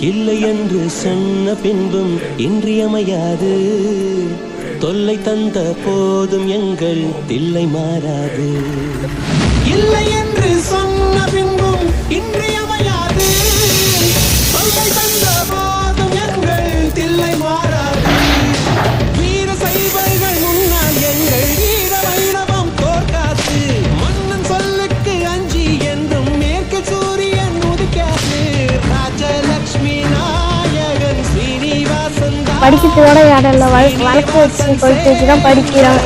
இல்லை என்று சொன்ன பின்பும் இன்றியமையாது. தொல்லை தந்த போதும் எங்கள் தில்லை மாறாது. இல்லை படிக்கிறதோட யாரும் இல்லை. வழக்கு வச்சு கொடுத்து வச்சு தான் படிக்கிறோம்